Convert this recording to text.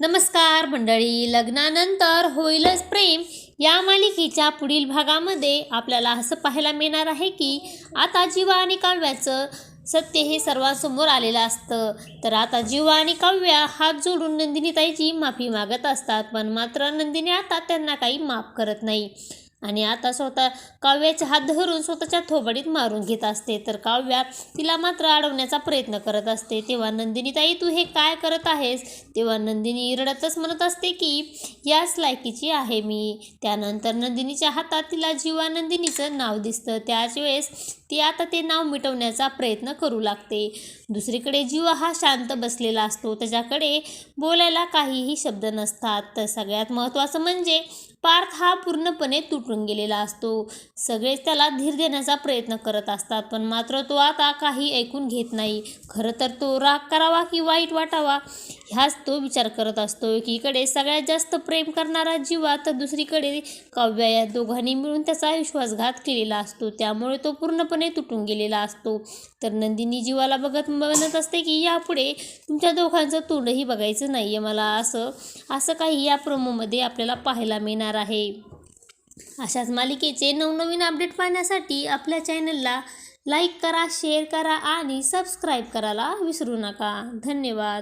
नमस्कार मंडळी लग्नानंतर होईलच प्रेम. या मालिकेच्या पुढील भागामध्ये आपल्याला असं पाहायला मिळणार आहे की आता जीवा आणि काव्याचं सत्य हे सर्वांसमोर आलेलं असतं. तर आता जीवा आणि काव्या हात जोडून नंदिनीताईची माफी मागत असतात पण मात्र नंदिनी आता त्यांना काही माफ करत नाही. आणि आता स्वतः काव्याचे हात धरून स्वतःच्या थोबडीत मारून घेत असते. तर काव्या तिला मात्र अडवण्याचा प्रयत्न करत असते. तेव्हा नंदिनीताई तू हे काय करत आहेस? तेव्हा नंदिनी रडतच म्हणत असते की याच लायकीची आहे मी. त्यानंतर नंदिनीच्या हातात तिला जीवा नंदिनीचं नाव दिसतं. त्याच वेळेस ती आता ते नाव मिटवण्याचा प्रयत्न करू लागते. दुसरीकडे जीवा हा शांत बसलेला असतो. त्याच्याकडे बोलायला काहीही शब्द नसतात. तर सगळ्यात महत्त्वाचं म्हणजे पार्थ हा पूर्णपणे तुटून गेलेला असतो. सगळेच त्याला धीर देण्याचा प्रयत्न करत असतात पण मात्र तो आता काही ऐकून घेत नाही. खरं तर तो राग करावा की वाईट वाटावा ह्याच तो विचार करत असतो. एकीकडे सगळ्यात जास्त प्रेम करणारा जीवा तर दुसरीकडे काव्या या दोघांनी मिळून त्याचा विश्वासघात केलेला असतो. त्यामुळे तो पूर्णपणे तुटून गेलेला असतो. तर नंदिनी जीवाला बघत म्हणत असते की यापुढे तुमच्या दोघांचं तोंडही बघायचं नाही आहे मला असं असं काही या प्रोमोमध्ये आपल्याला पाहायला मिळणार आहे. अशाच मालिकेचे नवनवीन अपडेट पाहण्यासाठी आपल्या चॅनलला लाईक करा शेअर करा आणि सबस्क्राईब करायला विसरू नका. धन्यवाद.